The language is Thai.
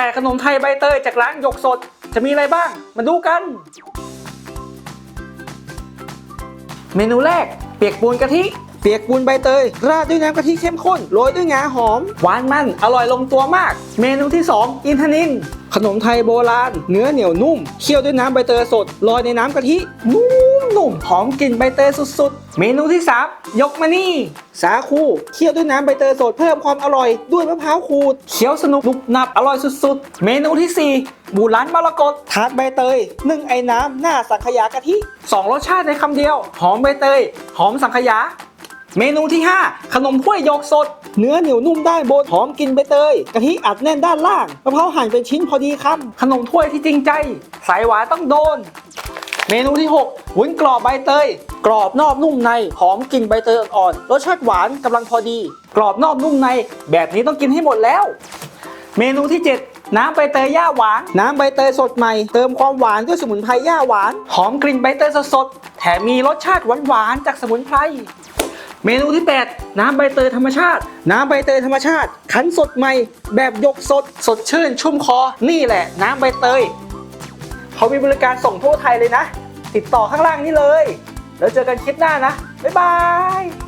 แปดขนมไทยใบเตยจากร้านหยกสด จะมีอะไรบ้าง มาดูกัน เมนูแรก เปียกปูนกะทิ เปียกปูนใบเตย ราดด้วยน้ำกะทิเข้มข้นโรยด้วยงาหอม หวานมัน อร่อยลงตัวมาก เมนูที่ 2 อินทนิน ขนมไทยโบราณ เนื้อเหนียวนุ่ม เคี่ยวด้วยน้ำใบเตยสดลอยในน้ำกะทินุ่ม่มหอมกลิ่นใบเตยสุดๆ เมนูที่ 3 ยกมานี่ สาคูเคี่ยวด้วยน้ำใบเตยสดเพิ่มความอร่อยด้วยมะพร้าวขูดเคี้ยวสนุกนุบหนับอร่อยสุดๆ เมนูที่ 4 บูร้านมรกตทาร์ตใบเตยนึ่งไอ้น้ำหน้าสังขยากะทิสองรสชาติในคำเดียว หอมใบเตย หอมสังขยาเมนูที่ 5 ขนมถ้วยยกสด เนื้อเหนียวนุ่มด้านบนหอมกลิ่นใบเตยกะทิอัดแน่นด้านล่างมะพร้าวหั่นเป็นชิ้นพอดีคำขนมถ้วยที่จริงใจ สายหวานต้องโดน เมนูที่ 6 วุ้นกรอบใบเตย กรอบนอกนุ่มใน หอมกลิ่นใบเตยอ่อนๆ รสชาติหวานกำลังพอดี กรอบนอกนุ่มใน แบบนี้ต้องกินให้หมดแล้ว เมนูที่ 7 น้ำใบเตยย่าหวาน น้ำใบเตยสดใหม่ เติมความหวานด้วยสมุนไพรย่าหวาน หอมกลิ่นใบเตยสดๆ แถมมีรสชาติหวานๆ จากสมุนไพร เมนูที่ 8 น้ำใบเตยธรรมชาติ น้ำใบเตยธรรมชาติ คั้นสดใหม่ แบบยกสด สดชื่นชุ่มคอ นี่แหละ น้ำใบเตย เขามีบริการส่งทั่วไทยเลยนะ ติดต่อข้างล่างนี้เลย แล้วเจอกันคลิปหน้านะ บ๊ายบาย